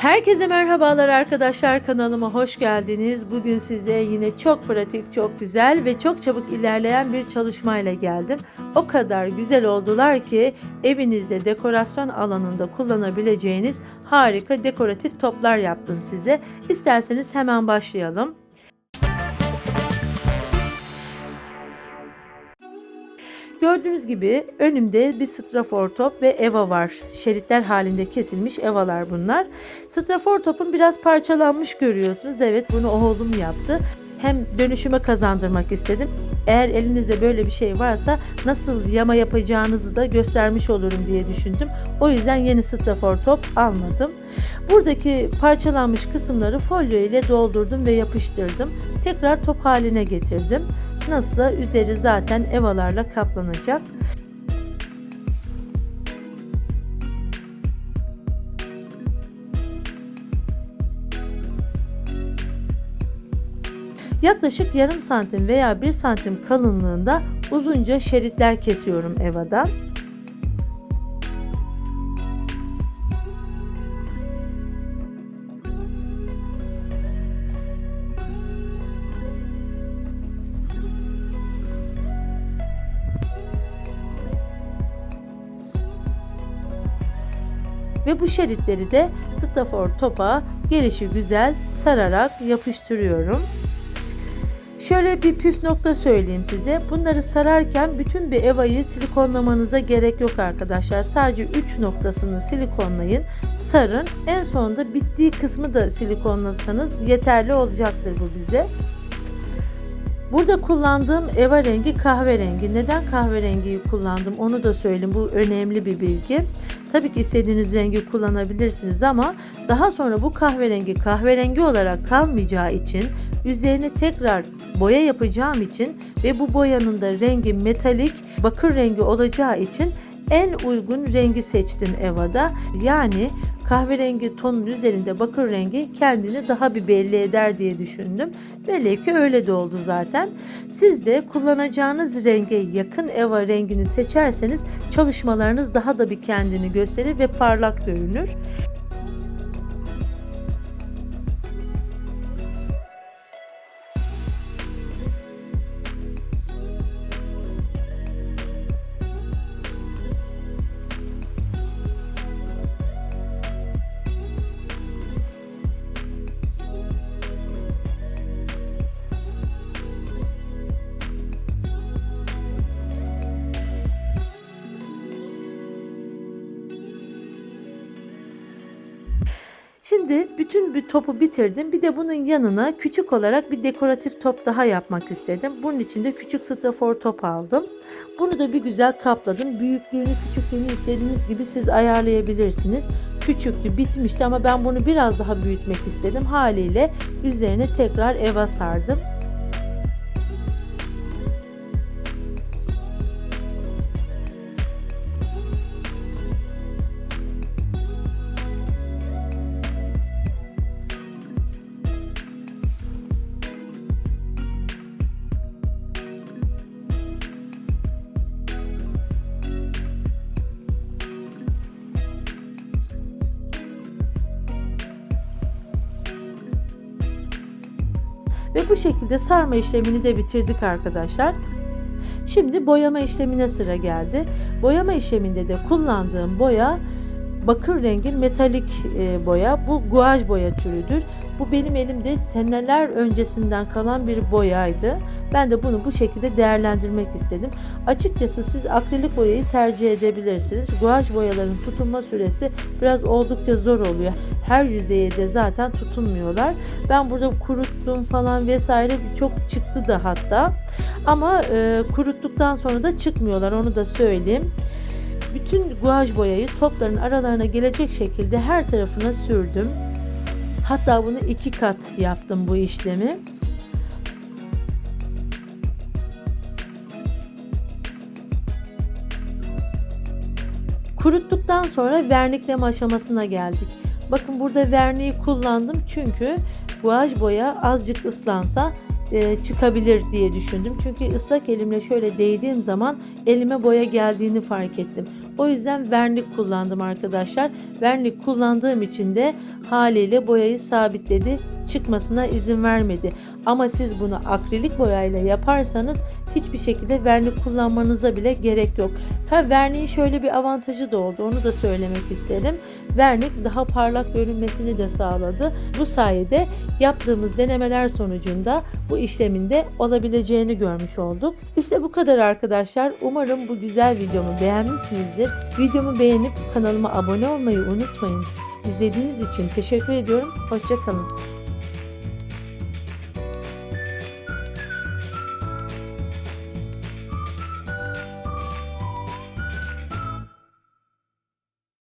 Herkese merhabalar arkadaşlar kanalıma hoş geldiniz. Bugün size yine çok pratik, çok güzel ve çok çabuk ilerleyen bir çalışmayla geldim. O kadar güzel oldular ki evinizde dekorasyon alanında kullanabileceğiniz harika dekoratif toplar yaptım size. İsterseniz hemen başlayalım. Gördüğünüz gibi önümde bir strafor top ve eva var. Şeritler halinde kesilmiş evalar bunlar. Strafor topun biraz parçalanmış görüyorsunuz. Evet bunu oğlum yaptı. Hem dönüşüme kazandırmak istedim. Eğer elinizde böyle bir şey varsa nasıl yama yapacağınızı da göstermiş olurum diye düşündüm. O yüzden yeni strafor top almadım. Buradaki parçalanmış kısımları folyo ile doldurdum ve yapıştırdım. Tekrar top haline getirdim. Nasılsa üzeri zaten evalarla kaplanacak. Yaklaşık yarım santim veya bir santim kalınlığında uzunca şeritler kesiyorum evadan. Ve bu şeritleri de stafor topa gelişi güzel sararak yapıştırıyorum. Şöyle bir püf nokta söyleyeyim size. Bunları sararken bütün bir evayı silikonlamanıza gerek yok arkadaşlar. Sadece 3 noktasını silikonlayın, sarın. En sonunda bittiği kısmı da silikonlasanız yeterli olacaktır bu bize. Burada kullandığım eva rengi kahverengi. Neden kahverengiyi kullandım onu da söyleyeyim. Bu önemli bir bilgi. Tabii ki istediğiniz rengi kullanabilirsiniz ama daha sonra bu kahverengi kahverengi olarak kalmayacağı için üzerine tekrar boya yapacağım için ve bu boyanın da rengi metalik bakır rengi olacağı için en uygun rengi seçtim Eva'da. Yani kahverengi tonun üzerinde bakır rengi kendini daha bir belli eder diye düşündüm. Belli ki öyle de oldu zaten. Siz de kullanacağınız renge yakın Eva rengini seçerseniz çalışmalarınız daha da bir kendini gösterir ve parlak görünür. Şimdi bütün bir topu bitirdim. Bir de bunun yanına küçük olarak bir dekoratif top daha yapmak istedim. Bunun için de küçük strafor top aldım. Bunu da bir güzel kapladım. Büyüklüğünü, küçüklüğünü istediğiniz gibi siz ayarlayabilirsiniz. Küçüktü, bitmişti ama ben bunu biraz daha büyütmek istedim. Haliyle üzerine tekrar eva sardım. Ve bu şekilde sarma işlemini de bitirdik arkadaşlar. Şimdi boyama işlemine sıra geldi. Boyama işleminde de kullandığım boya bakır rengi metalik e, boya. Bu guaj boya türüdür. Bu benim elimde seneler öncesinden kalan bir boyaydı. Ben de bunu bu şekilde değerlendirmek istedim. Açıkçası siz akrilik boyayı tercih edebilirsiniz. Guaj boyaların tutunma süresi biraz oldukça zor oluyor. Her yüzeye de zaten tutunmuyorlar. Ben burada kuruttum falan vesaire çok çıktı da hatta. Ama e, kuruttuktan sonra da çıkmıyorlar onu da söyleyeyim. Bütün guaj boyayı topların aralarına gelecek şekilde her tarafına sürdüm. Hatta bunu iki kat yaptım bu işlemi. Kuruttuktan sonra vernikleme aşamasına geldik. Bakın burada verniği kullandım çünkü guaj boya azıcık ıslansa e, çıkabilir diye düşündüm. Çünkü ıslak elimle şöyle değdiğim zaman elime boya geldiğini fark ettim. O yüzden vernik kullandım arkadaşlar. Vernik kullandığım için de haliyle boyayı sabitledi. Çıkmasına izin vermedi. Ama siz bunu akrilik boyayla yaparsanız hiçbir şekilde vernik kullanmanıza bile gerek yok. Ha verniğin şöyle bir avantajı da oldu. Onu da söylemek isterim. Vernik daha parlak görünmesini de sağladı. Bu sayede yaptığımız denemeler sonucunda bu işlemin de olabileceğini görmüş olduk. İşte bu kadar arkadaşlar. Umarım bu güzel videomu beğenmişsinizdir. Videomu beğenip kanalıma abone olmayı unutmayın. İzlediğiniz için teşekkür ediyorum. Hoşçakalın.